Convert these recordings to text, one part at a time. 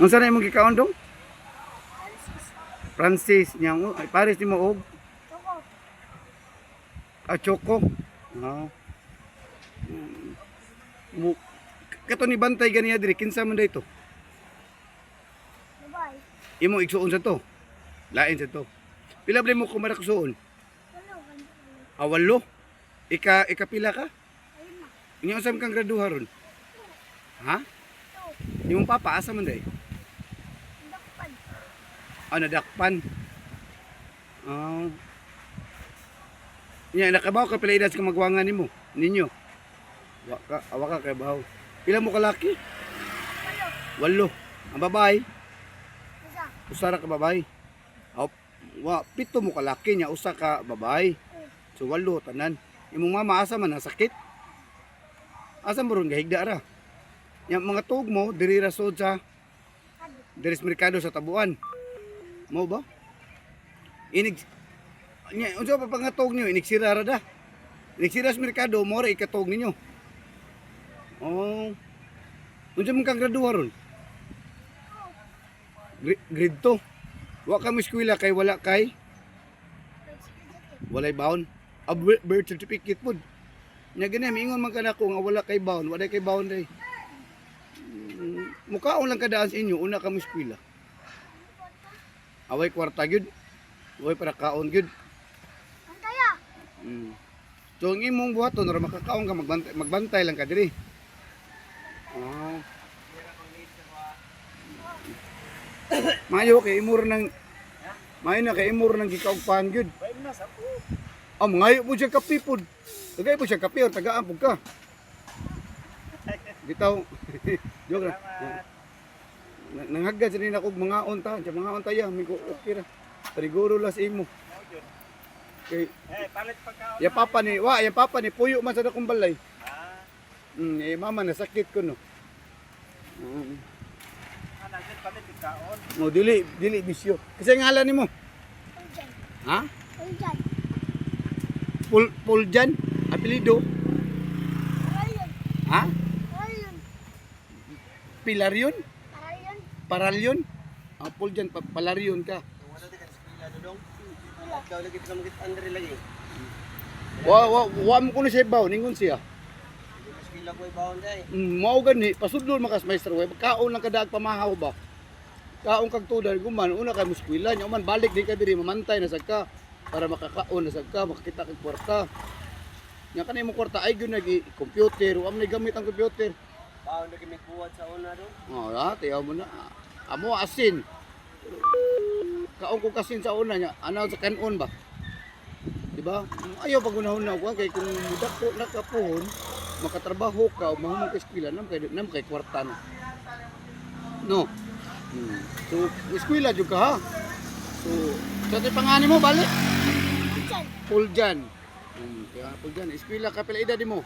Unsa na imong gikaon dong? Francis nya oh, ay pares nimo og Toko. ah, choco. Ah. Mo kato ni bantay ganiya diri kinsa man dayto? Bye-bye. Imo igsuon sa to. Lain sa to. Pila ba mo kumara kusuon? Hello, ganito. Awalo. Ika ikapila ka? Inyo usam kang graduha ron. Ha? Imong papa asa man day? Dakpan. Ah, nadakpan. Ah. Nya nakabaw ka pila edad ka magwangan nimo? Ninyo. Wa ka, awa ka kay bahaw. Pila mo kalaki? Walo. Walo. Ang babae, usa ra ka babae. Aw, wa pito mo kalaki nya usa ka babae. So walo tanan. Imong mama asa man nasakit? Asa mo ron gahigda ra? Nya mga tug mo diri ra sa Ado. Deres merkado sa tabuan. Mo ba? Inig nya unsa pa pangatog niyo inig sira ra da. Inig sira sa merkado mo ra ikatog ninyo. Oh. Unsa man kang graduha ron? Grade 2. Wa ka mo eskwela kay wala kay walay baon. A bir- birth certificate pud. Nya gani miingon man kanako nga wala kay baon, wala kay baon day. Mm, Mukhaon lang kadaan sa inyo, una ka mo eskwela. Away kwarta gyud. Away para kaon gyud. Ang kaya. Mm. So ang imong buhaton ra makakaon ka magbantay, magbantay lang ka diri. Oh. Mayo kay imur nang Mayo na kay imur nang gikaugpan gyud. Ah, mangayo mo siya kape pod. Tagay mo siya kape o tagaan pud ka. Bitaw. Joke ra. Na- Nanghagad sa nila kog mga unta, sa mga unta ya, mi ko okay ra. Pariguro las imo. Kay Eh, palit pagkaon. Ya papa ni, wa, ya papa ni puyo man sa dakong balay. Ah, Mm, eh mama nasakit ko no. Mm. ano din palit pagkaon. Mo dili, dili bisyo. Kasi ngalan nimo? Ha? Uljan. Pul Puljan. Paralyon. Ha? Paralyon. Paralyon. Paralyon? Ah, Puljan, pa. Ikaw lagi ka. Wa wa wa mo kuno siya baw ningon siya. Eskwela ko ibawon day. Mao gani pasudlon makas maestro way. Kaon lang kadag pamahaw ba. Kaon kag tudar guman una kay muskwila nya man balik di ka diri mamantay na sad ka para makakaon na sad ka makakita kag kwarta. Nya kanay mo kwarta ay gyud nagi computer, wa man gamit ang computer. Bawon lagi may buwat sa una do. Oh, ha, tiyaw mo na. Amo asin. Kaon ko kasin sa una nya, anaw sa kanon ba? Di ba? Ayaw pag unahon ko kay kung mudak ko na ka pohon, makatrabaho ka, mahumong ka eskwela, nam kay nam kay kwarta na. No. Hmm. So, eskwela jud ka ha. So, sa so, pangani mo balik. Uljan. Puljan. Hmm, kaya Puljan, eskwela ka pila edad mo?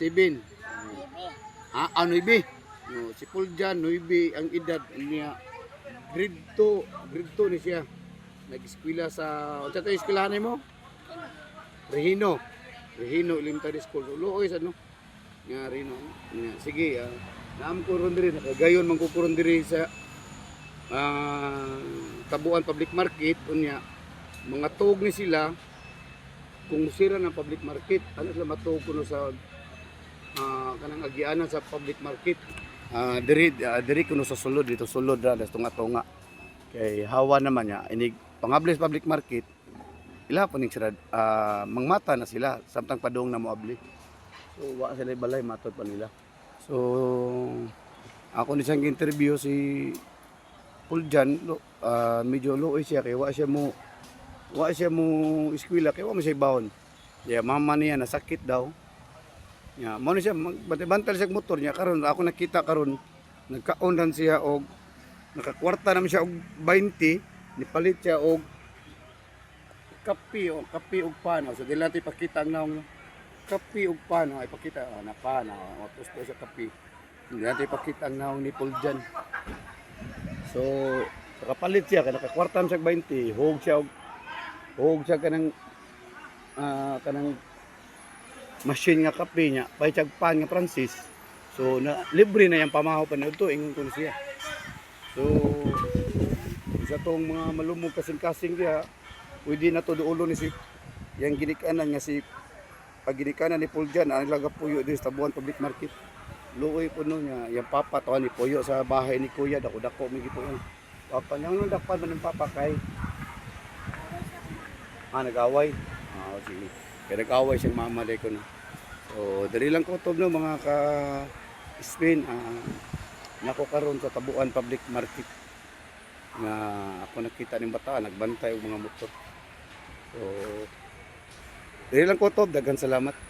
7. Libi. Ah, ah, 9. No, si Puljan, 9 ang edad niya. Grade 2, grade 2 ni siya. Nag-eskwela sa, unsa to eskwelahan mo? Regino. Regino Elementary School. So, looy sa no. Nga Rino. Nga, sige, ah. naam ko ron diri, nakagayon man ko diri sa ah, Tabuan Public Market. Unya, mga tug ni sila, kung sira ng public market, ano sila matug kuno sa ah kanang agianan sa public market. Ah diri ah, diri kuno sa sulod dito sulod ra das tunga-tunga. Kay hawa naman niya inig pangabli sa public market. Ila pa ning sila ah, mangmata na sila samtang padung na moabli. So wa sila balay matod pa nila. So ako ni siyang interview si Puljan ah, medyo luoy siya kay wa siya mo wa siya mo eskwela kay wa mo siya bawon. Yeah, mama niya nasakit daw. Ya, mo ni siya bantay-bantay sa motor niya. Karon ako nakita karon nagkaon siya og nakakwarta naman siya og 20 nipalit siya og kape o kape og pano so dili natin ipakita ang naong kape og pano ay pakita oh, na pana o tusto sa kape. Dili natin ipakita ang naong ni Paul dyan. So nakapalit siya kay nakakwarta siya og 20 hug siya og hug siya kanang ah, kanang machine nga kape niya pay tiyag pan nga Francis so na libre na yung pamahaw pa nito, ingon ko siya. So isa tong mga malumog kasing-kasing diya, pwede na to duulo ni si yang ginikanan nga si pag ginikanan ni Paul Jan, ang laga puyo din sa Tabuan Public Market. Luoy po no niya, yung papa to ni puyo sa bahay ni Kuya, dako-dako mi po yung papa niya. Ang dakpan man ng papa kay Ah, nag-away. Ah, sige. Kaya nag-away siyang mama day ko na. So, dali lang ko to no mga ka Spain. Ah, nako karon sa Tabuan Public Market nga ako nakita ng bata nagbantay og mga motor. So, dali lang ko to, dagan salamat.